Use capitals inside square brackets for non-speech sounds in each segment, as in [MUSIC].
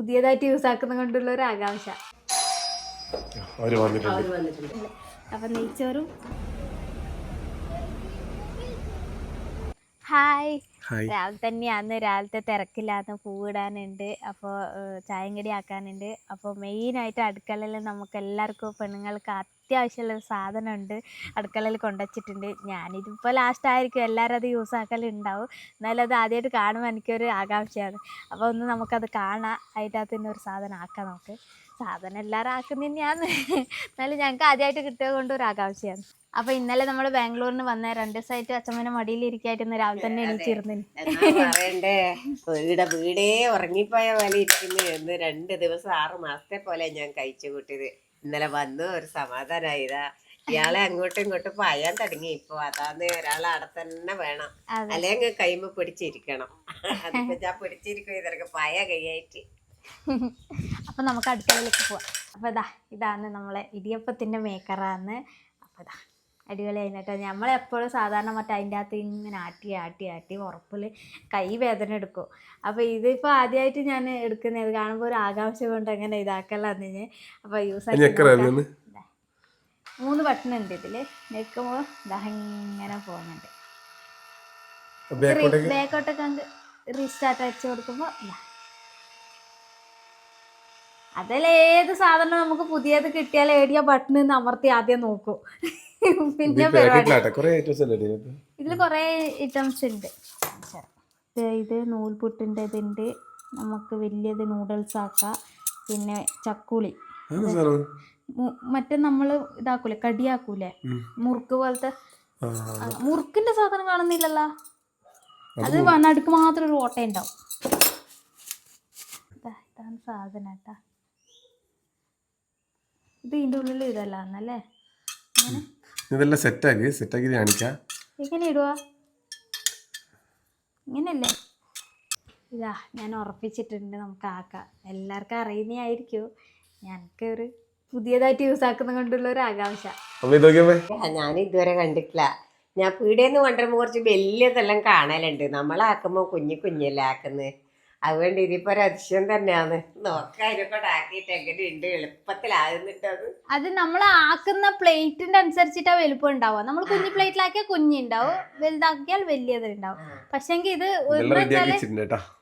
പുതിയതായിട്ട് യൂസ് ആക്കുന്ന കൊണ്ടുള്ള ഒരു ആകാംക്ഷ. അപ്പൊ നെയ്ച്ചോറും. ഹായ് ഹായ് രാവിലെ തന്നെയാന്ന് രാവിലത്തെ തിരക്കില്ലാന്ന് പൂവിടാനുണ്ട്. അപ്പോൾ ചായം കടി ആക്കാനുണ്ട്. അപ്പോൾ മെയിനായിട്ട് അടുക്കളയിൽ നമുക്ക് എല്ലാവർക്കും പെണ്ണുങ്ങൾക്ക് അത്യാവശ്യമുള്ള ഒരു സാധനമുണ്ട്. അടുക്കളയിൽ കൊണ്ടുവച്ചിട്ടുണ്ട്. ഞാനിതിപ്പോൾ ലാസ്റ്റ് ആയിരിക്കും. എല്ലാവരും അത് യൂസ് ആക്കലുണ്ടാവും. എന്നാലും അത് ആദ്യമായിട്ട് കാണുമ്പോൾ എനിക്കൊരു ആകാംക്ഷയാണ്. അപ്പോൾ ഒന്ന് നമുക്കത് കാണാം. അതിന്റെ അകത്ത് തന്നെ ഒരു സാധനം ആക്കാം നമുക്ക്. സാധനം എല്ലാവരും ആക്കുന്ന തന്നെയാണ്. എന്നാലും ഞങ്ങൾക്ക് ആദ്യമായിട്ട് കിട്ടിയത് കൊണ്ട് ഒരു ആകാംക്ഷയാണ്. അപ്പൊ ഇന്നലെ നമ്മൾ ബാംഗ്ലൂരിന് വന്ന രണ്ട് ദിവസമായിട്ട് അച്ഛമ്മനെ മടിയിലിരിക്കായിട്ട് ഇന്ന് രാവിലെ തന്നെ എണീച്ചിരുന്നു. വീട് വീടേ ഉറങ്ങിപ്പോയ പോലെ ഇരിക്കുന്നു. എന്ന് രണ്ട് ദിവസം ആറ് മാസത്തെ പോലെ ഞാൻ കഴിച്ചു കൂട്ടിയത്. ഇന്നലെ വന്നു ഒരു സമാധാനായതാ. ഇയാളെ അങ്ങോട്ടും ഇങ്ങോട്ടും പായാൻ തുടങ്ങി. ഇപ്പൊ അതാന്ന് ഒരാളെ അവിടെ തന്നെ വേണം. അല്ലെങ്കിൽ കൈമ പിടിച്ചിരിക്കണം. [LAUGHS] അതിപ്പോ ഞാൻ പിടിച്ചിരിക്കും ഇതൊക്കെ പായ കൈയായിട്ട് അപ്പൊ നമുക്ക് അടുത്തതിലേക്ക് പോവാം. അപ്പൊ ഇതാ ഇതാണ് നമ്മളെ ഇടിയപ്പത്തിന്റെ മേക്കറാന്ന്. അപ്പൊ ഇതാ അടിപൊളി കഴിഞ്ഞിട്ട് നമ്മളെപ്പോഴും സാധാരണ മറ്റേ അതിന്റെ അകത്ത് ഇങ്ങനെ ആട്ടി ആട്ടി ആട്ടി ഉറപ്പിൽ കൈ വേദന എടുക്കും. അപ്പോൾ ഇതിപ്പോൾ ആദ്യമായിട്ട് ഞാൻ എടുക്കുന്നത് കാണുമ്പോൾ ഒരു ആകാംക്ഷ കൊണ്ട് അങ്ങനെ ഇതാക്കലാന്ന് ഞാൻ. അപ്പോൾ യൂസ് ആക്കി മൂന്ന് ബട്ടൺ ഉണ്ട് ഇതിൽ നിൽക്കുമ്പോൾ ഇതാ ഇങ്ങനെ പോകുന്നുണ്ട്. ബാക്കോട്ടേക്ക്? റീസ്റ്റാർട്ട് അടിച്ചു കൊടുക്കുമ്പോൾ ഇതാ അതിൽ ഏത് സാധനം നമുക്ക് പുതിയത് കിട്ടിയാൽ ഏടിയ ബട്ടൺ അമർത്തി ആദ്യം നോക്കും. പിന്നെ ഇതിൽ കുറേ ഐറ്റംസ് ഉണ്ട്. ഇത് നൂൽപുട്ടിന്റെ ഇതുണ്ട്. നമുക്ക് വലിയത് നൂഡിൽസ് ആക്കാം. പിന്നെ ചക്കുളി? മറ്റേ നമ്മൾ ഇതാക്കൂലേ കടിയാക്കൂലേ. മുറുക്ക് പോലത്തെ. മുറുക്കിന്റെ സാധനം കാണുന്നില്ലല്ലോ? അത് നടുക്ക് മാത്രം ഒരു ഓട്ടയുണ്ടാവും. ഇതാണ് സാധനം കേട്ടാ. ഇത് ഇതിന്റെ ഉള്ളിൽ ഇതല്ല ഇങ്ങനെ ഇതെല്ലാം സെറ്റാക്കി സെറ്റാക്കി കാണിക്കാം. എങ്ങനെ ഇടുക ഇങ്ങനല്ലേ? ഇതാ ഞാൻ ഉറപ്പിച്ചിട്ടുണ്ട് നമുക്ക് ആക്കാം. എല്ലാവർക്കും അറിയുന്നതായിരിക്കും. ഞങ്ങൾക്ക് ഒരു പുതിയതായിട്ട് യൂസ് ആക്കുന്ന കൊണ്ടുള്ള ഒരു ആകാംക്ഷ ഞാൻ ഇതുവരെ കണ്ടിട്ടില്ല. ഞാൻ പീടിയെന്ന് കൊണ്ടുവരുമ്പോ കുറച്ച് വലിയതെല്ലാം കാണലുണ്ട്. നമ്മളാക്കുമ്പോ കുഞ്ഞു കുഞ്ഞല്ലേ ആക്കുന്നത് അതുകൊണ്ട് ഇതിപ്പോ ഒരു അതിശയം തന്നെയാണ്. നോക്കാം എങ്ങനെ ആക്കിയിട്ട് എങ്ങനെയുണ്ട് എളുപ്പത്തിലാകുന്നുണ്ടത് അത്. നമ്മൾ ആക്കുന്ന പ്ലേറ്റിന്റെ അനുസരിച്ചിട്ടാ വലുപ്പം ഉണ്ടാവുക. നമ്മൾ കുഞ്ഞു പ്ലേറ്റിലാക്കിയാൽ കുഞ്ഞുണ്ടാവും വലുതാക്കിയാൽ വലിയത് ഉണ്ടാവും. പക്ഷെങ്കിൽ ഇത്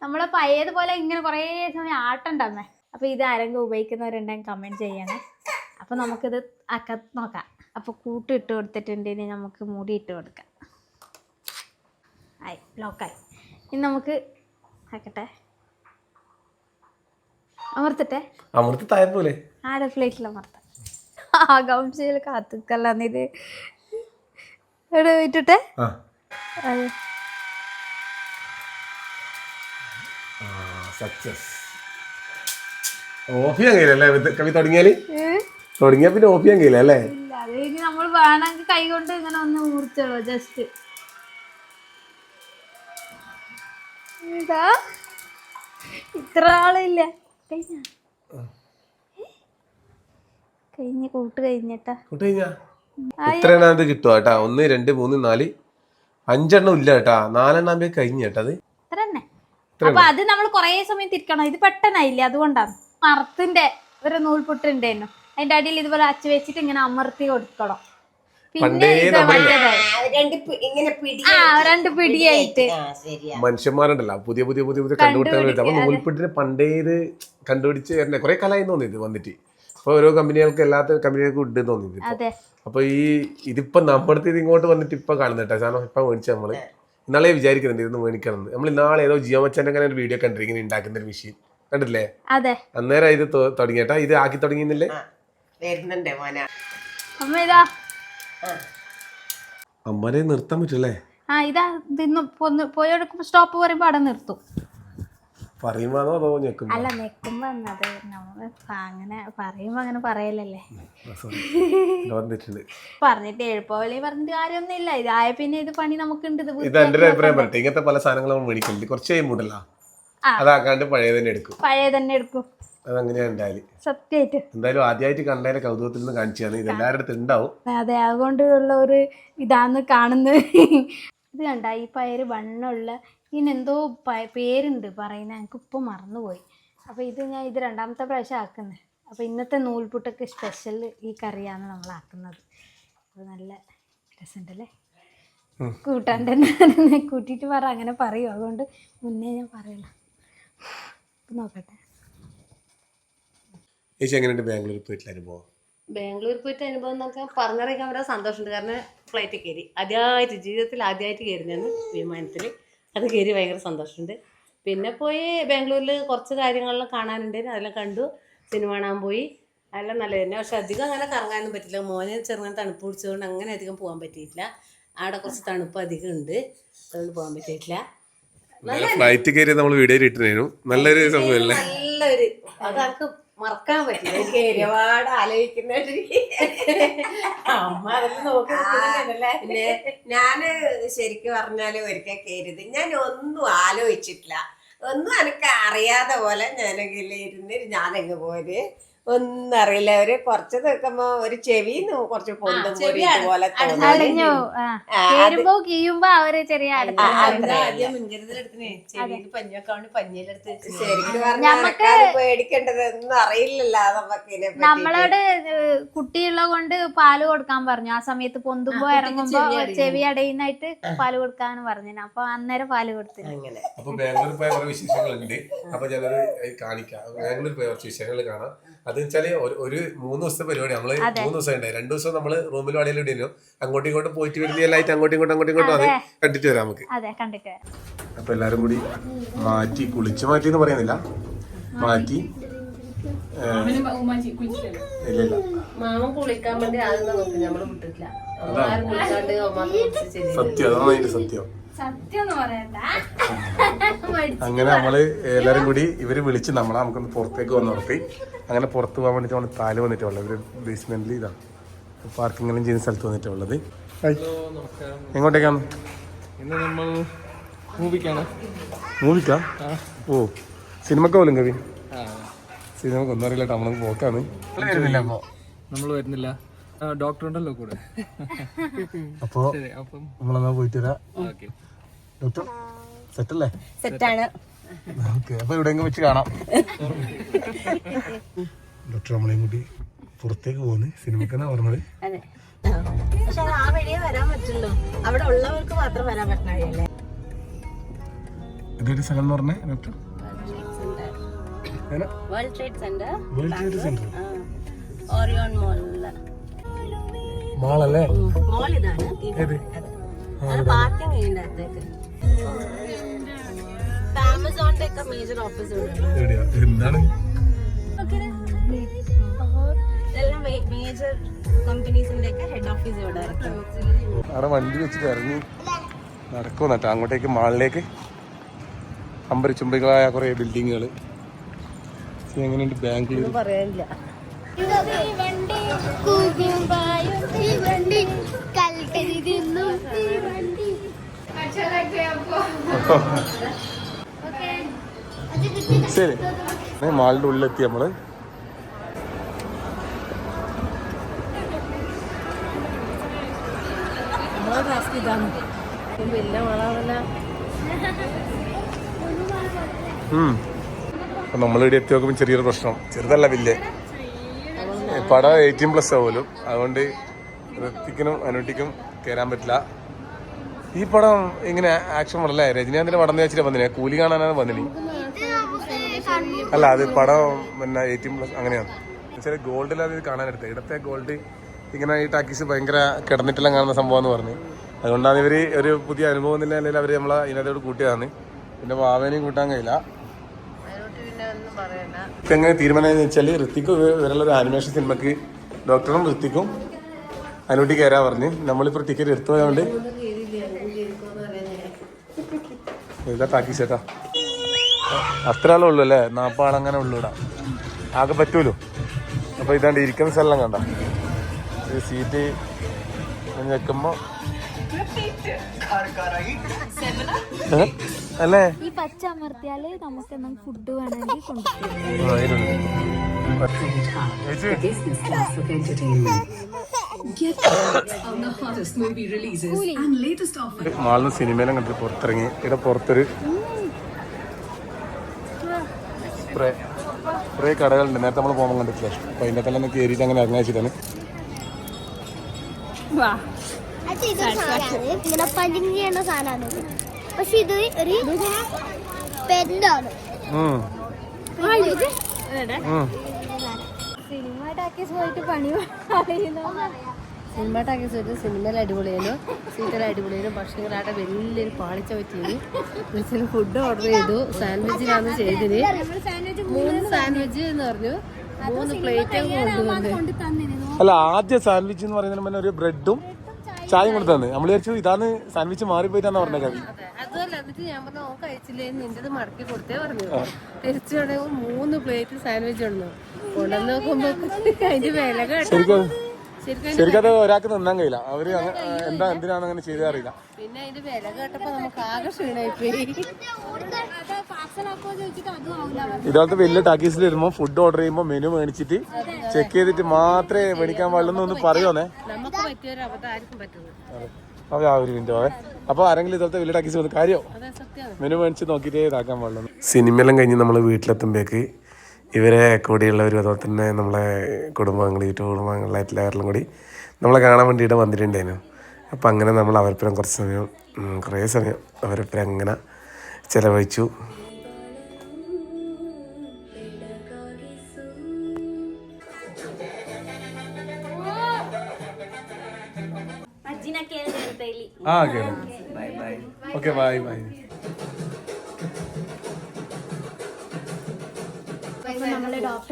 നമ്മളെ പഴയതുപോലെ ഇങ്ങനെ കുറേ സമയം ആട്ടണ്ടമ്മേ അപ്പൊ ഇത് ആരെങ്കിലും ഉപയോഗിക്കുന്നവരുണ്ടെങ്കിൽ കമന്റ് ചെയ്യണേ. അപ്പൊ നമുക്കിത് ആക്ക നോക്കാം. അപ്പൊ കൂട്ട് ഇട്ട് കൊടുത്തിട്ടുണ്ട്. ഇനി നമുക്ക് മുടി ഇട്ട് കൊടുക്കാം. ആയി ലോക്കായി ഇനി നമുക്ക് ആക്കട്ടെ. അമർത്തട്ടെ? അമൃത് തായ പോലെ. ആടെ പ്ലേറ്റിൽ അമർത്താം. ആകാംക്ഷയിൽ കാത്തുക്കല്ലാന്നിത് എവിടെ വിട്ടിട്ടെ ആ. സക്സസ് ഓഫ് ചെയ്യാൻ കഴിയില്ല അല്ലേ? കവി തുടങ്ങിയാൽ? തുടങ്ങിയാ പിന്നെ ഓഫ് ചെയ്യാൻ കഴിയില്ല അല്ലേ അത് ഇനി നമ്മൾ വേണമെങ്കിൽ കൈ കൊണ്ട് ഇങ്ങനെ ഒന്ന് മുറിച്ചോളൂ ജസ്റ്റ് ഇതാ ഇത്ര ആളില്ല. കഴിഞ്ഞ? കഴിഞ്ഞ കൂട്ട് കഴിഞ്ഞട്ടാ. കൂട്ട് കഴിഞ്ഞാ? കിട്ടുക കേട്ടാ? ഒന്ന് രണ്ട് മൂന്ന് നാല്. അഞ്ചെണ്ണം ഇല്ല കേട്ടാ. നാലെണ്ണം ആകുമ്പോ കഴിഞ്ഞ കേട്ടാ അത്. അപ്പൊ അത് നമ്മൾ കൊറേ സമയം തിരിക്കണം. ഇത് പെട്ടെന്നായില്ലേ? അതുകൊണ്ടാണ് മറത്തിന്റെ ഒരു നൂൽപുട്ടുണ്ടായിരുന്നു അതിന്റെ അടിയിൽ ഇതുപോലെ അച്ചു വെച്ചിട്ട് ഇങ്ങനെ അമർത്തി കൊടുക്കണം. പിന്നെ. രണ്ട് ഇങ്ങനെ പിടി ആ രണ്ട് പിടിയായിട്ട്. മനുഷ്യന്മാരുണ്ടല്ലോ. പുതിയ പുതിയ പുതിയ പുതിയ കണ്ടുപിടുത്തങ്ങൾ അപ്പൊ നൂൽപ്പെട്ടിന് പണ്ടേ ഇത് കണ്ടുപിടിച്ച് തന്നെ കുറെ കാലമായി തോന്നി ഇത് വന്നിട്ട്. അപ്പൊ ഓരോ കമ്പനികൾക്ക് എല്ലാത്ത കമ്പനികൾക്കും ഉണ്ട് തോന്നി അതെ. അപ്പൊ ഈ ഇതിപ്പോ നമ്മുടെ ഇത് ഇങ്ങോട്ട് വന്നിട്ട് ഇപ്പൊ കാണുന്നുട്ടാ സാധനം ഇപ്പൊ മേടിച്ച നമ്മൾ. ഇന്നാളെ വിചാരിക്കുന്നുണ്ട് ഇതൊന്ന് മേടിക്കണം നമ്മൾ ഇന്നാളെ ഏതോ ജിയോ മച്ചാന്റെ അങ്ങനെ ഒരു വീഡിയോ കണ്ടിരിക്കുന്നത് ഇങ്ങനെ ഉണ്ടാക്കുന്ന ഒരു മെഷീൻ കണ്ടില്ലേ അതെ. അന്നേരം ഇത് തുടങ്ങിയേട്ടാ ഇത് ആക്കി തുടങ്ങിയെന്നില്ലേ അമ്മനെ നിർത്താൻ പറ്റൂലേ ആ ഇതാ. പോയി സ്റ്റോപ്പ് പറയുമ്പോ അവിടെ നിർത്തും. പറയുമ്പോഴാണോ അതോ ഞെക്കുമ്പോ? അല്ല ഞെക്കുമ്പോ എന്നത് നമ്മൾ അങ്ങനെ പറയുമ്പോ അങ്ങനെ പറയലല്ലേ? വന്നിട്ടുണ്ട് പറഞ്ഞിട്ട് എഴുപ്പവലി പറഞ്ഞിട്ട് കാര്യമൊന്നും ഇല്ല ഇതായ പിന്നെ ഇത് പണി നമുക്കുണ്ട്. ഇത് ഇത് എന്റെ ഒരു അഭിപ്രായം പറയട്ടെ. ഇങ്ങനത്തെ പല സാധനങ്ങളും നമ്മൾ മേടിക്കലുണ്ട് കുറച്ച് കഴിയുമ്പോണ്ടല്ലോ ആ. അതാക്കാണ്ട് പഴയ തന്നെ എടുക്കും. പഴയ തന്നെ എടുക്കും. അതങ്ങനെയാ ഉണ്ടായാൽ സത്യമായിട്ട്. എന്തായാലും ആദ്യമായിട്ട് കണ്ടതിന്റെ കൗതുകത്തിൽ നിന്ന് കാണിച്ചാണ് ഇത് എല്ലാവരുടെ ഉണ്ടാവും. അതെ അതുകൊണ്ടുള്ള ഒരു ഇതാന്ന് കാണുന്നത്. ഇത് കണ്ട ഈ പയര് വണ്ണമുള്ള ഇതിനെന്തോ പേരുണ്ട് പറയുന്നത് എനിക്ക് ഇപ്പം മറന്നുപോയി. അപ്പോൾ ഇത് ഞാൻ ഇത് രണ്ടാമത്തെ പ്രാവശ്യം ആക്കുന്നത് അപ്പോൾ ഇന്നത്തെ നൂൽപുട്ടൊക്കെ സ്പെഷ്യൽ ഈ കറിയാണ് നമ്മൾ ആക്കുന്നത്. അപ്പോൾ നല്ല രസമുണ്ടല്ലേ. കൂട്ടാണ്ട് തന്നെ കൂട്ടിയിട്ട് പറ അങ്ങനെ പറയും. അതുകൊണ്ട് മുന്നേ ഞാൻ പറയണം ഇപ്പം നോക്കട്ടെ. ചേച്ചി എങ്ങനെയുണ്ട് ബാംഗ്ലൂർ പോയിട്ടുള്ള അനുഭവം? ബാംഗ്ലൂർ പോയിട്ട് അനുഭവം എന്നൊക്കെ പറഞ്ഞറിയിക്കാൻ വളരെ സന്തോഷമുണ്ട്. കാരണം ഫ്ലൈറ്റ് കയറി. ആദ്യമായിട്ട് ജീവിതത്തിൽ ആദ്യമായിട്ട് കയറി ഞാൻ വിമാനത്തിൽ അത് കയറി ഭയങ്കര സന്തോഷമുണ്ട്. പിന്നെ പോയി ബാംഗ്ലൂരിൽ കുറച്ച് കാര്യങ്ങളെല്ലാം കാണാനുണ്ട്. അതെല്ലാം കണ്ടു. സിനിമ കാണാൻ പോയി. അതെല്ലാം നല്ല തന്നെ. പക്ഷെ അധികം അങ്ങനെ കറങ്ങാനൊന്നും പറ്റില്ല. മോനെ ചെറുങ്ങനെ തണുപ്പ് പിടിച്ചതുകൊണ്ട് അങ്ങനെ അധികം പോകാൻ പറ്റിയിട്ടില്ല. അവിടെ കുറച്ച് തണുപ്പ് അധികം ഉണ്ട്. അതുകൊണ്ട് പോകാൻ പറ്റിയിട്ടില്ല. നല്ല ഫ്ലൈറ്റ് കയറി നമ്മൾ വീഡിയോ ഇട്ടിരുന്നു നല്ലൊരു സംഭവമല്ലേ നല്ലൊരു അത് എനിക്ക് മറക്കാൻ പറ്റില്ല. എനിക്ക് ഒരുപാട് ആലോചിക്കുന്ന അമ്മ അതൊക്കെ നോക്കി പിന്നെ ഞാൻ ശരിക്ക് പറഞ്ഞാൽ ഒരിക്കൽ കയറിയത് ഞാൻ ഒന്നും ആലോചിച്ചിട്ടില്ല. ഒന്നും എനിക്ക് അറിയാതെ പോലെ ഞാനെങ്കിൽ ഇരുന്ന് ഞാനങ്ങ് പോര് ഒന്നും അറിയില്ല ഒരു കുറച്ച് നിൽക്കുമ്പോ ഒരു ചെവി കുറച്ച് പൊന്തും അടഞ്ഞു. കേറുമ്പോ കീയുമ്പോ അവർ ചെറിയ അത്. പേടിക്കേണ്ടത് ഒന്നും അറിയില്ലല്ലോ നമുക്ക് നമ്മളോട് കുട്ടിയുള്ള കൊണ്ട് പാൽ കൊടുക്കാൻ പറഞ്ഞു. ആ സമയത്ത് പൊന്തുമ്പോ ഇറങ്ങുമ്പോ ചെവി അടയുന്നായിട്ട് പാൽ കൊടുക്കാൻ പറഞ്ഞു അപ്പൊ അന്നേരം പാൽ കൊടുത്തു അങ്ങനെ. അപ്പൊ ബാംഗ്ലൂർ പോയ കുറെ വിശേഷങ്ങളുണ്ട്. അപ്പൊ ഞാനത് കാണിക്കാം. ബാംഗ്ലൂർ പോയ കുറച്ച് വിശേഷങ്ങൾ കാണാം. അത് വെച്ചാൽ ഒരു- ഒരു മൂന്ന് ദിവസത്തെ പരിപാടി. നമ്മൾ മൂന്ന് ദിവസം ഉണ്ടായി. രണ്ടു ദിവസം നമ്മൾ റൂമിൽ വാടകയിൽ ഇടുന്നു അങ്ങോട്ടും ഇങ്ങോട്ടും പോയിട്ട് വരുന്ന എല്ലായിട്ട് അങ്ങോട്ടും ഇങ്ങോട്ടും അങ്ങോട്ടും ഇങ്ങോട്ടും അത് കണ്ടിട്ട് വരാം നമുക്ക്. അതെ കണ്ടിട്ട് വരാം. അപ്പൊ എല്ലാരും കൂടി മാറ്റി കുളിച്ചു മാറ്റി എന്ന് പറയുന്നില്ല. മാറ്റി ഇല്ല കുളിക്കാൻ വേണ്ടി ആദ്യം നോക്കി. നമ്മൾ വിട്ടിട്ടില്ല. ആരും കുളിക്കാണ്ട് ഒമാന്ന് സത്യം അതാണ് അതിന്റെ സത്യം. സത്യം എന്ന് പറയണ്ട. അങ്ങനെ നമ്മൾ എല്ലാരും കൂടി ഇവർ വിളിച്ച് നമ്മളെ നമുക്കൊന്ന് പുറത്തേക്ക് വന്ന് നിർത്തി. അങ്ങനെ പുറത്ത് പോകാൻ വേണ്ടിട്ട് നമ്മൾ താൽ വന്നിട്ടുള്ളത് ഒരു ബേസ്മെന്റിൽ ഇതാ. പാർക്കിങ്ങെല്ലാം ചെയ്യുന്ന സ്ഥലത്ത് വന്നിട്ടുള്ളത് ഉള്ളത്. എങ്ങോട്ടേക്കാണ്? ഇന്ന് നമ്മൾ മൂവിക്കാണ് മൂവിക്കാ ഓ സിനിമക്ക് പോലും കവി. സിനിമക്ക് ഒന്നും അറിയില്ല നമ്മൾ പോക്കാണ്. നമ്മൾ വരുന്നില്ല ഡോക്ടർ ഉണ്ടല്ലോ കൂടെ. അപ്പോ നമ്മളെന്നാ പോയിട്ട് വരാം? ഓക്കെ. ഡോക്ടർ സെറ്റല്ലേ സെറ്റാണ് അപ്പൊ എവിടെയെങ്കിലും വെച്ച് കാണാം. ഡോക്ടർ നമ്മളെയും കൂട്ടി പുറത്തേക്ക് പോകുന്നു. സിനിമക്കെന്നാ പറഞ്ഞത്? അതെ. പക്ഷെ ആ വഴിയേ വരാൻ പറ്റുള്ളൂ. അവിടെ ഉള്ളവർക്ക് മാത്രം വരാൻ പറ്റണല്ലേ ഇതൊരു സ്ഥലം എന്ന് പറഞ്ഞേ doctor? World trade centre world trade centre Orion മോളിൽ മാളല്ലേ മോൾ ഇതാണ്. പാർക്കിംഗ് അകത്തേക്ക്. ആമസോണിന്റെ ഒക്കെ മേജർ ഓഫീസ് എവിടെയാ? എന്താണ്? ഇതെല്ലാം മേജർ കമ്പനീസിന്റെ ഒക്കെ ഹെഡ് ഓഫീസ് ഇവിടെ ഇറക്കുന്നത് അവിടെ വണ്ടി വെച്ചിട്ട് ഇറങ്ങി. നടക്കും നട്ടോ അങ്ങോട്ടേക്ക് മാളിലേക്ക്. അമ്പരിച്ചുംബികളായ കുറേ ബിൽഡിങ്ങുകൾ എങ്ങനെയുണ്ട് ബാംഗ്ലൂർ പറയാനില്ല. [LAUGHS] ശരി. മാളിന്റെ മാളിന്റെ ഉള്ളിലെത്തി ഉം. അപ്പൊ നമ്മളിവിടെ എത്തി നോക്കുമ്പോൾ ചെറിയൊരു പ്രശ്നം. ചെറുതല്ല വലിയ. പടം എയ്റ്റീൻ പ്ലസ് ആവുമല്ലോ അതുകൊണ്ട് ഋത്തിക്കിനും അനുട്ടിക്കും കയറാൻ പറ്റില്ല. ഈ പടം ഇങ്ങനെ ആക്ഷൻ പടല്ലേ രജനീകാന്തിന്റെ പടം വെച്ചിട്ട് വന്നിനെ. കൂലി കാണാനാണ് വന്നിനി. അല്ല അത് പടം പിന്നെ എയ്റ്റീൻ പ്ലസ് അങ്ങനെയാണ്. വെച്ചാൽ ഗോൾഡിലാണ് ഇത് കാണാനെടുത്ത്. ഇടത്തെ ഗോൾഡ് ഇങ്ങനെ ഈ ടാക്കീസ് ഭയങ്കര കിടന്നിട്ടെല്ലാം കാണുന്ന സംഭവം എന്ന് പറഞ്ഞു. അതുകൊണ്ടാണ് ഇവർ ഒരു പുതിയ അനുഭവം എന്നില്ല അല്ലെങ്കിൽ അവർ നമ്മളെ ഇതിനകത്തോട് കൂട്ടിയതാണ്. പിന്നെ വാവേനെയും കൂട്ടാൻ കഴിയില്ല. ഇപ്പൊ എങ്ങനെ തീരുമാനം എന്ന് വെച്ചാൽ ഋത്തിക്ക് ഇവരുള്ള ഒരു ആനിമേഷൻ സിനിമക്ക് ഡോക്ടറും ഋത്തിക്കും അനുട്ടി കയറാൻ പറഞ്ഞ്. നമ്മളിപ്പോൾ ടിക്കറ്റ് എടുത്തു പോയതുകൊണ്ട് ഇതാ ടാക്കീസ് ചേട്ടാ അത്ര ഉള്ളു അല്ലേ അങ്ങനെ ഉള്ളു ഉള്ളൂടാ. ആകെ പറ്റൂലോ? അപ്പൊ ഇതാണ്ട് ഇരിക്കുന്ന സ്ഥലം കണ്ട. ഈ സീറ്റ് വെക്കുമ്പോ? അല്ലേ? ഈ പച്ച അമർത്തിയാൽ നമുക്ക് എന്തെങ്കിലും ഫുഡ് വേണമെങ്കിൽ കൊണ്ടുപോകും. മാളിന് സിനിമയിലും കണ്ടിട്ട് പുറത്തിറങ്ങി. ഇവിടെ പുറത്തൊരു സ്പ്രേ കുറേ കടകളുണ്ട്. നേരത്തെ നമ്മൾ പോകുമ്പോൾ കണ്ടിട്ടില്ല? അപ്പോൾ അതിന്റെ തന്നെ കയറിയിട്ട് അങ്ങനെ ഇറങ്ങാൻ വെച്ചിട്ടാണ് ഇങ്ങനെ പഞ്ചിങ് ചെയ്യേണ്ട സാധനമാണ് പക്ഷെ ഇത് ഒരു. ഉം. സിനിമ ടാക്കീസ് പോയിട്ട് പണി പറയുന്നു സിനിമ ടാക്കീസ് വരുന്നത് സിനിമയിൽ അടിപൊളിയായിരുന്നു. സീറ്റൽ അടിപൊളിയായിരുന്നു. അവിടെ വലിയൊരു പാളിച്ച പറ്റിയത് വിളിച്ചൊരു ഫുഡ് ഓർഡർ ചെയ്തു. സാൻഡ്വിച്ചിനാണ് ചെയ്തത്. മൂന്ന് സാൻഡ്വിച്ച് എന്ന് പറഞ്ഞു. മൂന്ന് പ്ലേറ്റ് കൊണ്ടുവന്നു. അല്ല ആദ്യ സാൻഡ്വിച്ച് എന്ന് പറയുന്നതിന് മുന്നേ ഒരു ബ്രെഡും ചായയും കൊണ്ട് തന്നെ നമ്മൾ വിചാരിച്ചു ഇതാണ് സാൻഡ്വിച്ച് മാറിപ്പോയിട്ടാന്ന് പറഞ്ഞ കവി അതുമല്ല എന്നിട്ട് ഞാൻ പറഞ്ഞു ഓ കഴിച്ചില്ലേ? നിന്റെ മടക്കി കൊടുത്തേ പറഞ്ഞു. തിരിച്ചു വേണമെങ്കിൽ മൂന്ന് പ്ലേറ്റ് സാൻഡ്വിച്ച് കൊണ്ടു കൊണ്ടുവന്ന് നോക്കുമ്പോ അതിന്റെ വില കേട്ടോ. ശരിക്കും അത് ഒരാൾക്ക് നിന്നാൻ കഴിയില്ല. അവർ എന്താ എന്തിനാണ് അങ്ങനെ അറിയില്ല. പിന്നെ അതിന്റെ വില കേട്ടപ്പോ നമുക്ക് ആകെ ഇതുപോലത്തെ വലിയ ടാക്കീസിൽ വരുമ്പോ ഫുഡ് ഓർഡർ ചെയ്യുമ്പോ മെനു മേടിച്ചിട്ട് ചെക്ക് ചെയ്തിട്ട് മാത്രമേ മേടിക്കാൻ പാടുള്ളൂ ആർക്കും പറ്റുന്നത് അതെ. ആ ഒരു മിനിറ്റ് അപ്പോൾ ആരെങ്കിലും ഇതുപോലത്തെ വലിയ ടാക്കീസ് വന്ന് കാര്യമോ അതെ സത്യമാണ് മെനു മേടിച്ച് നോക്കിയിട്ടേ ഇതാക്കാൻ പാടുള്ളൂ. സിനിമയെല്ലാം കഴിഞ്ഞ് നമ്മൾ വീട്ടിലെത്തുമ്പോഴേക്ക് ഇവരെ കൂടിയുള്ളവരും അതുപോലെ തന്നെ നമ്മളെ കുടുംബാംഗങ്ങൾ യൂട്യൂബ് എല്ലാവരിലും കൂടി നമ്മളെ കാണാൻ വേണ്ടിയിട്ട് വന്നിട്ടുണ്ടായിരുന്നു. അപ്പം അങ്ങനെ നമ്മൾ അവരപ്പുറം കുറച്ച് സമയം കുറേ സമയം അവരപ്പുറം അങ്ങനെ ചിലവഴിച്ചു. ആ ഓക്കെ. Okay bye bye.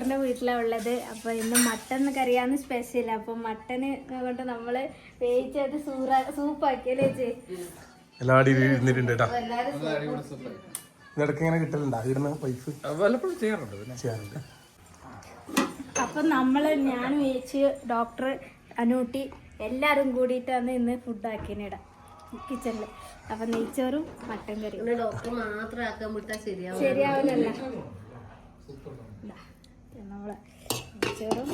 ഡോക്ടറിന്റെ വീട്ടിലാണ് ഉള്ളത്. അപ്പൊ ഇന്ന് മട്ടൻ കറിയാന്ന് സ്പെഷ്യൽ അപ്പൊ മട്ടന് കൊണ്ട് നമ്മൾ വേവിച്ചത് സൂറ സൂപ്പാക്കിയല്ലേ ചേച്ചി? എല്ലാവരും ഇരുന്നിട്ടുണ്ട് കേട്ടോ ഇടയ്ക്ക് ഇങ്ങനെ കിട്ടലുണ്ടോ? ഇടുന്ന പൈപ്പ് വല്ലപ്പോഴും ചെയ്യാറുണ്ട് പിന്നെ. ചെയ്യാറുണ്ട്. അപ്പൊ നമ്മൾ ഞാൻ ഏച്ച് ഡോക്ടർ അനൂട്ടി എല്ലാരും കൂടിയിട്ടാണ് ഇന്ന് ഫുഡ് ആക്കിനിടാം കിച്ചണിൽ അപ്പൊ നെയ്ച്ചോറും മട്ടൻ കറിയും. ഡോക്ടർ മാത്രം ആക്കാൻ വിട്ടാ ശരിയാവും ശരിയാവില്ലല്ല ദാ, ഇത് നമ്മളെ ചെറും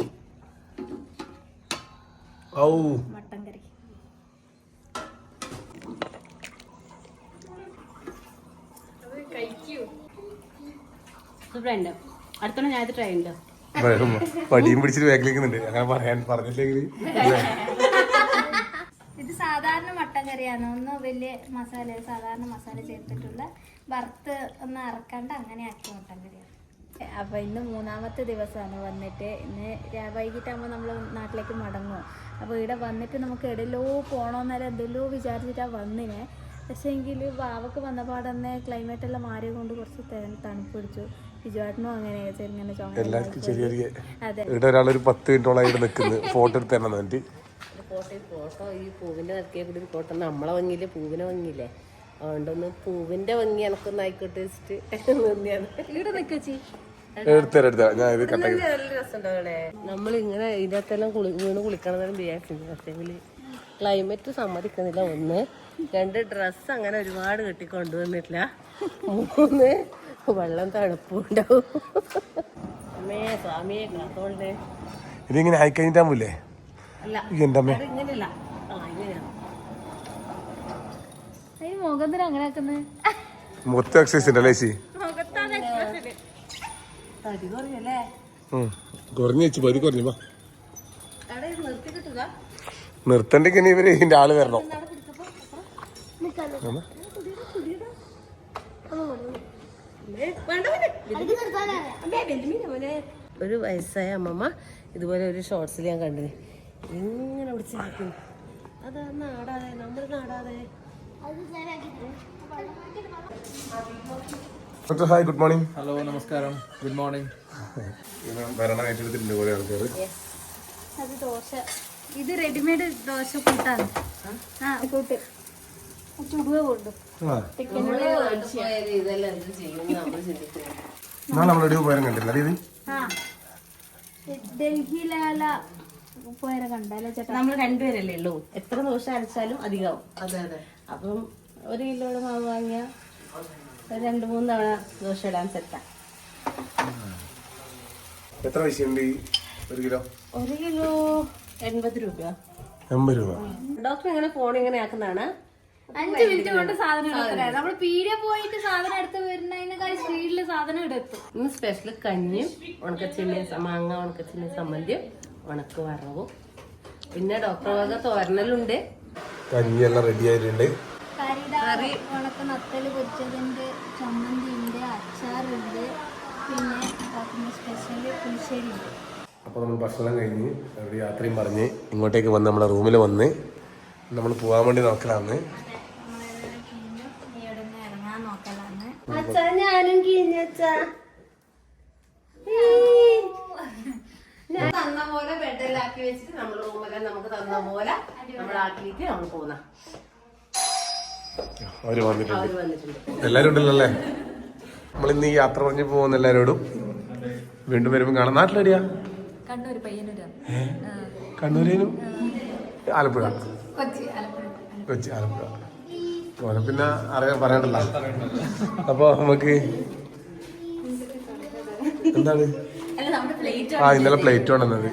മട്ടൻ കറി. ഞാൻ ട്രൈ ഉണ്ടോ. വടിയും പിടിച്ചിട്ട് ബാക്കിലേക്കുന്നുണ്ട് അങ്ങനെ പറയാൻ പറഞ്ഞില്ലെങ്കിൽ ഇത് സാധാരണ മട്ടൻ കറിയാണ്. ഒന്ന് വലിയ മസാല സാധാരണ മസാല ചേർത്തിട്ടുള്ള വറുത്ത് ഒന്ന് അറക്കാണ്ട് അങ്ങനെ ആക്കി മട്ടൻ കറിയാണ്. അപ്പൊ ഇന്ന് മൂന്നാമത്തെ ദിവസമാണ് വന്നിട്ട്. ഇന്ന് വൈകിട്ടാകുമ്പോൾ നമ്മൾ നാട്ടിലേക്ക് മടങ്ങും. അപ്പോൾ ഇവിടെ വന്നിട്ട് നമുക്ക് എവിടെയല്ലോ പോകണമെന്നല്ല എന്തെല്ലോ വിചാരിച്ചിട്ടാണ് വന്നിനെ. പക്ഷേ എങ്കിൽ വാവക്ക് വന്നപാടന്നെ ക്ലൈമറ്റ് എല്ലാം മാറിയത് കൊണ്ട് കുറച്ച് തണുപ്പ് പിടിച്ചു. ബിജുവാട്ടിനും അങ്ങനെ ചെറുങ്ങനെ ചോദിച്ചു എല്ലാവർക്കും ചെറിയ അതെ. ഇവിടെ ഒരാളൊരു പത്ത് മിനിറ്റോളം ഇവിടെ നിൽക്കുന്നു ഫോട്ടോ എടുത്ത് തന്നെ എന്നിട്ട്. ഫോട്ടോ ഈ പൂവിന്റെ നിറക്കിയ കൂടി ഫോട്ടോ. നമ്മളെ ഭംഗിയില്ലേ? പൂവിനെ ഭംഗിയില്ലേ? അതുകൊണ്ടൊന്ന് പൂവിന്റെ ഭംഗി എനക്കൊന്ന് ആയിക്കോട്ടെ വെച്ചിട്ട് നമ്മൾ ഇങ്ങനെ ഇതിനകത്തെല്ലാം കുളി വീണ് കുളിക്കണമെന്നാണ് വിചാരിച്ചത് പക്ഷേങ്കിൽ ക്ലൈമറ്റ് സമ്മതിക്കുന്നില്ല. ഒന്ന് രണ്ട് ഡ്രസ്സ് അങ്ങനെ ഒരുപാട് കെട്ടി കൊണ്ടുവന്നിട്ടില്ല മൂന്ന് വെള്ളം തണുപ്പുണ്ടാവും. അമ്മേ സ്വാമിയെ കാത്തോണ്ടേ. ഇതിങ്ങനെ ആയിക്കഴിഞ്ഞിട്ടാമൂല്ലേ അല്ല എന്താ അമ്മേ? അത് ഇങ്ങനെയല്ല. ആ ഇങ്ങനെയാണ്. മുഖത്തിന് അങ്ങനെ ആക്കുന്നത് മൊത്തം എക്സസൈസ് ഉണ്ട് അല്ലേ ചേച്ചി തടി കുറയല്ലേ കുറഞ്ഞു വെച്ചു പതി കുറഞ്ഞു വാ. നിർത്തണ്ടെങ്കിൽ ഇനി ഇവർ ഇതിന്റെ ആൾ വരണം. ഒരു വയസ്സായ അമ്മമ്മ ഇതുപോലെ ഒരു ഷോർട്സിൽ ഞാൻ കണ്ടിന് ഇങ്ങനെ പിടിച്ച് നിൽക്കുന്നു അതാ നാടാതെ നമ്മൾ നാടാതെ. Doctor hi good morning hello നമസ്കാരം. ഗുഡ് മോർണിംഗ് ഭരണം ഏറ്റെടുത്തിട്ടുണ്ട് കുറെ ആൾക്കാർ അത് ദോശ. ഇത് റെഡിമെയ്ഡ് ദോശ കൂട്ടാണ്. ആ കൂട്ട്. ചുടുക കൊണ്ടു. നാളെ നമ്മളൊരു ഉപകാരം കണ്ടില്ല ആ. ഡൽഹിയിലാല പോയാൽ കണ്ടല്ലോ ചേട്ടാ? നമ്മൾ രണ്ടുപേരല്ലേ ഉള്ളൂ. എത്ര ദോശ അരച്ചാലും അധികമാവും അതെ അതെ. അപ്പം ഒരു കിലോയുടെ മാവ് വാങ്ങിയ ഒരു രണ്ട് മൂന്ന് തവണ ദോശ ഇടാൻ സെറ്റാ. എത്ര പൈസ ഉണ്ട് ഒരു കിലോ? ഒരു കിലോ എൺപത് രൂപ. എൺപത് രൂപ. ഡോക്ടർ ഇങ്ങനെ ഫോൺ ഇങ്ങനെ ആക്കുന്നതാണ്. അഞ്ച് മിനിറ്റ് കൊണ്ട് സാധനം നമ്മൾ പീടിയ പോയിട്ട് സാധനം എടുത്ത് വരുന്നതിനേക്കാൾ സ്പീഡിൽ സാധനം എടുത്തു. ഇന്ന് സ്പെഷ്യൽ കഞ്ഞിയും ഉണക്കച്ചില്ലിയും സ- മാങ്ങ ഉണക്കച്ചില്ലിയും സമ്മന്തിയും ഉണക്ക് വറവും. പിന്നെ ഡോക്ടർ വക തോരനലുണ്ട്. കഞ്ഞിയെല്ലാം റെഡി ആയിട്ടുണ്ട്. കറി. ഉണക്ക പൊരിച്ചതുണ്ട് അച്ചാറുണ്ട് പിന്നെ സ്പെഷ്യൽ അപ്പോൾ നമ്മൾ ഭക്ഷണം കഴിഞ്ഞ് ഒരു യാത്രയും പറഞ്ഞ് ഇങ്ങോട്ടേക്ക് വന്ന് നമ്മളെ റൂമിൽ വന്ന് നമ്മൾ പോകാൻ വേണ്ടി നോക്കലാന്ന് ഞാനും കീഞ്ഞച്ചാ ഞാൻ തന്ന പോലെ ബെഡിലാക്കി വെച്ചിട്ട് നമ്മൾ റൂമെല്ലാം നമുക്ക് തന്ന പോലെ നമ്മൾ ആക്കിയിട്ട് നമ്മൾ പോന്ന. അവർ വന്നിട്ടുണ്ട്. എല്ലാരും ഉണ്ടല്ലോ അല്ലേ നമ്മളിന്ന് ഈ യാത്ര പറഞ്ഞു പോകുന്ന എല്ലാരോടും വീണ്ടും വരുമ്പോൾ കാണാം. നാട്ടിലെടിയാ? കണ്ണൂർ പയ്യന്നൂർ കണ്ണൂരേനും? ആലപ്പുഴ. കൊച്ചി ആലപ്പുഴ. കൊച്ചി ആലപ്പുഴ. ഓനെ പിന്നെ അറിയാൻ പറയണ്ടല്ലോ. അപ്പോൾ നമുക്ക് എന്താണ്? ആ ഇന്നലെ പ്ലേറ്റ് കൊണ്ടുവന്നത്.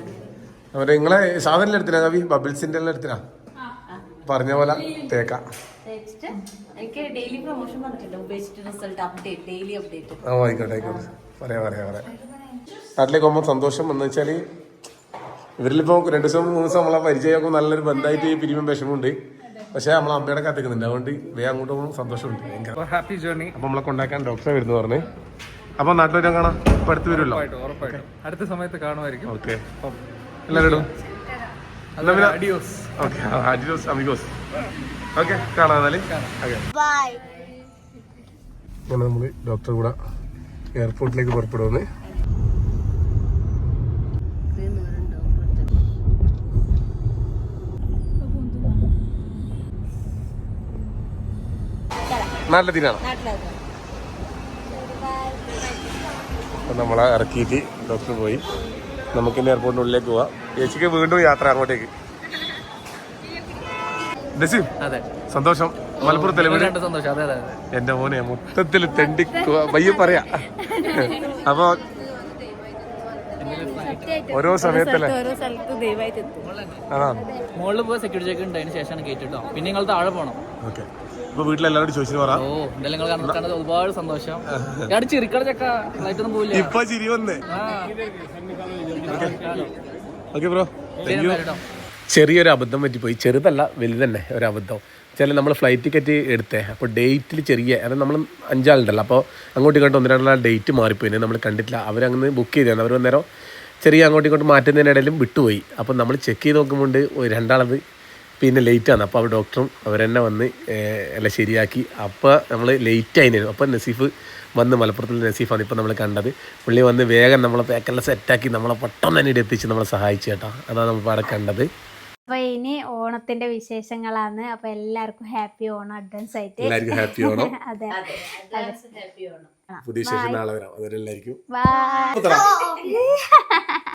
അവരെ നിങ്ങളെ സാധനം എടുത്തിനാ കവി ബബിൾസിന്റെ എല്ലാം എടുത്തിനാ? പറഞ്ഞ പോലെ തേക്കാം. എനിക്ക് ഡെയിലി പ്രൊമോഷൻ പറഞ്ഞിട്ടുണ്ട് ഉപയോഗിച്ചിട്ട് റിസൾട്ട് അപ്ഡേറ്റ് ഡെയിലി അപ്ഡേറ്റ് ആ ആയിക്കോട്ടെ ആയിക്കോട്ടെ. പറയാം പറയാം പറയാം. നാട്ടിലേക്ക് പോകുമ്പോൾ സന്തോഷം എന്ന് വെച്ചാൽ ഇവരിലിപ്പോൾ രണ്ട് ദിവസം മൂന്ന് ദിവസം നമ്മളെ പരിചയമൊക്കെ നല്ലൊരു ബന്ധമായിട്ട് പിരിയും വിഷമമുണ്ട് പക്ഷേ നമ്മളെ അമ്മയുടെ കാത്തിക്കുന്നുണ്ട്. അതുകൊണ്ട് വേഗം അങ്ങോട്ട് പോകുമ്പോൾ സന്തോഷമുണ്ട്. ഹാപ്പി ജേർണി അപ്പം നമ്മളെ കൊണ്ടാക്കാൻ ഡോക്ടറെ വരുന്നു പറഞ്ഞ്. അപ്പം നാട്ടിലൊരു കാണാം. ഇപ്പൊ അടുത്ത് വരുമല്ലോ. അടുത്ത സമയത്ത് കാണുമായിരിക്കും. ഓക്കെ. എല്ലാവരും എന്നാ പിന്നെ അഡിയോസ് ഓക്കെ. അഡിയോസ് അമിഗോസ്. ഓക്കെ കാണാം എന്നാൽ. ഓക്കെ. ബൈ അങ്ങനെ നമ്മൾ ഡോക്ടറെ കൂടെ എയർപോർട്ടിലേക്ക് പുറപ്പെടുവന്ന് നാട്ടിലെത്തിനാണ് അപ്പം നമ്മളെ ഇറക്കിയിട്ട് ഡോക്ടർ പോയി. നമുക്കിന്ന് എയർപോർട്ടിന്റെ ഉള്ളിലേക്ക് പോവാം. ചേച്ചിക്ക് വീണ്ടും യാത്ര അങ്ങോട്ടേക്ക്. നസീം അതെ. സന്തോഷം. മലപ്പുറത്തല്ലേ വീട് രണ്ട് സന്തോഷം. അതെ അതെ എന്റെ മോനെ മൊത്തത്തിൽ തെണ്ടി വയ്യ പറയാ. അപ്പൊ ഓരോ സമയത്തല്ലേ? ആണോ? മുകളിൽ പോയി സെക്യൂരിറ്റി ചെക്ക് ഉണ്ട്. അതിന് ശേഷമാണ് കേട്ടിട്ടോ കേട്ടോ പിന്നെ നിങ്ങൾ താഴെ പോണം. ഓക്കെ. ഇപ്പൊ വീട്ടിലെല്ലാവരും ചോദിച്ചു പറ. ഓ ഇതെല്ലാം നിങ്ങൾ കണ്ടത് ഒരുപാട് സന്തോഷം. [LAUGHS] ഞാൻ ചിരിക്കട ചക്ക. പോയില്ല ഇപ്പൊ ചിരി വന്നേ. ഓക്കെ. ബ്രോ. താങ്ക് യു ചെറിയൊരു അബദ്ധം പറ്റിപ്പോയി ചെറുതല്ല വലുതന്നെ ഒരു അബദ്ധം. ചില നമ്മൾ ഫ്ലൈറ്റ് ടിക്കറ്റ് എടുത്തേ. അപ്പോൾ ഡേറ്റിൽ ചെറിയ അതായത് നമ്മൾ അഞ്ചാളുണ്ടല്ലോ. അപ്പോൾ അങ്ങോട്ടും ഇങ്ങോട്ടും ഒന്ന് രണ്ടാൾ ഡേറ്റ് മാറിപ്പോയി. നമ്മൾ കണ്ടിട്ടില്ല. അവരങ്ങ് ബുക്ക് ചെയ്തതാണ് അവർ അന്നേരം ചെറിയ അങ്ങോട്ടും ഇങ്ങോട്ടും മാറ്റുന്നതിനിടയിലും വിട്ടുപോയി. അപ്പോൾ നമ്മൾ ചെക്ക് ചെയ്ത് നോക്കുമ്പോൾ ഒരു രണ്ടാളത് പിന്നെ ലേറ്റാണ് അപ്പോൾ അവർ ഡോക്ടറും അവരെന്നെ വന്ന് എല്ലാം ശരിയാക്കി. അപ്പോൾ നമ്മൾ ലേറ്റ് ആയിരുന്നു അപ്പോൾ നസീഫ് വന്ന് മലപ്പുറത്തിൽ നസീഫാണ് ഇപ്പോൾ നമ്മൾ കണ്ടത്. പുള്ളി വന്ന് വേഗം നമ്മളെ പാക്കെല്ലാം സെറ്റാക്കി നമ്മളെ പെട്ടെന്ന് തന്നെ ഇവിടെ എത്തിച്ച് നമ്മളെ സഹായിച്ചു കേട്ടോ. അതാണ് നമ്മൾ അവിടെ കണ്ടത്. അപ്പൊ ഇനി ഓണത്തിന്റെ വിശേഷങ്ങളാണ്. അപ്പൊ എല്ലാവർക്കും ഹാപ്പി ഓണം അഡ്വാൻസ് ആയിട്ട്. എല്ലാവർക്കും ഹാപ്പി ഓണം. [LAUGHS] അതെ ഹാപ്പി ആണ് പുതിയ ശേഷം നാളെ വരാം. അതുവരെ എല്ലാവർക്കും ബൈ [LAUGHS]